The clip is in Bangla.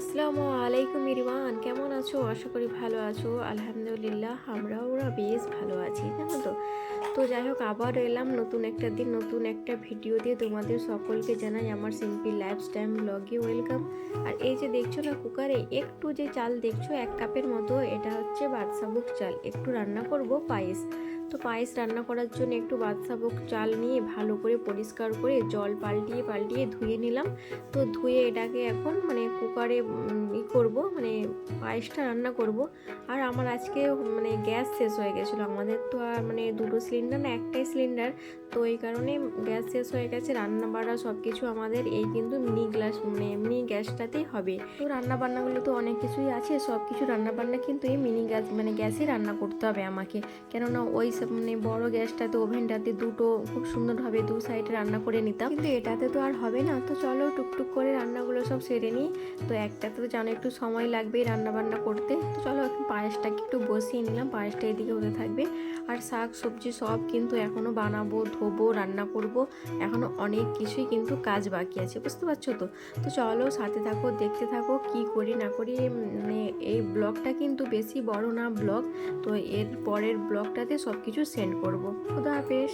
আসসালামু আলাইকুম ইরওয়ান, কেমন আছো? আশা করি ভালো আছো। আলহামদুলিল্লাহ, আমরাও ওরা বেশ ভালো আছি, জানো তো? তো যাই হোক, আবার এলাম নতুন একটা দিন, নতুন একটা ভিডিও দিয়ে তোমাদের সকলকে জানাই আমার সিম্পল লাইফস্টাইল ব্লগে ওয়েলকাম। আর এই যে দেখছ না কুকারে, একটু যে চাল দেখছ, এক কাপের মতো, এটা হচ্ছে বাদশাভোগ চাল। একটু রান্না করব পায়েস। তো পায়েস রান্না করার জন্য একটু বাদশাভোগ চাল নিয়ে ভালো করে পরিষ্কার করে জল পাল্টিয়ে পাল্টিয়ে ধুয়ে নিলাম। তো ধুয়ে এটাকে এখন মানে কুকারে ই করব মানে পায়েসটা রান্না করব। আর আমার আজকে মানে গ্যাস শেষ হয়ে গেছিল। আমাদের তো আর মানে দুটো সিলিন্ডার না, একটাই সিলিন্ডার। তো এই কারণে গ্যাস শেষ হয়ে গেছে, রান্না বাড়া সব কিছু আমাদের এই কিন্তু মিনি গ্লাস মানে মিনি গ্যাসটাতেই হবে। তো রান্না বান্নাগুলো তো অনেক কিছুই আছে সব কিছু রান্না বান্না কিন্তু এই মিনি গ্যাস মানে গ্যাসে রান্না করতে হবে আমাকে। কেননা ওই মানে বড় গ্যাসটাতে, ওভেনটাতে দুটো খুব সুন্দরভাবে দু সাইডে রান্না করে নিতাম। কিন্তু এটাতে তো আর হবে না। তো চলো টুকটুক করে রান্নাগুলো সব সেরে নিই। তো একটাতে তো জানো একটু সময় লাগবে রান্না বান্না করতে। তো চলো পায়েসটাকে একটু বসিয়ে নিলাম। পায়েসটা এদিকে হতে থাকবে। শাক, সবজি সব কিন্তু এখনও বানাবো, ধোবো, রান্না করব। এখনও অনেক কিছুই কিন্তু কাজ বাকি আছে, বুঝতে পারছ তো? তো চলো সাথে থাকো, দেখতে থাকো কি করি না করি মানে এই ব্লগটা কিন্তু বেশি বড় না ব্লগ। তো এর পরের ব্লগটাতে সব কিছু সেন্ড করব। খুদা হাফেজ।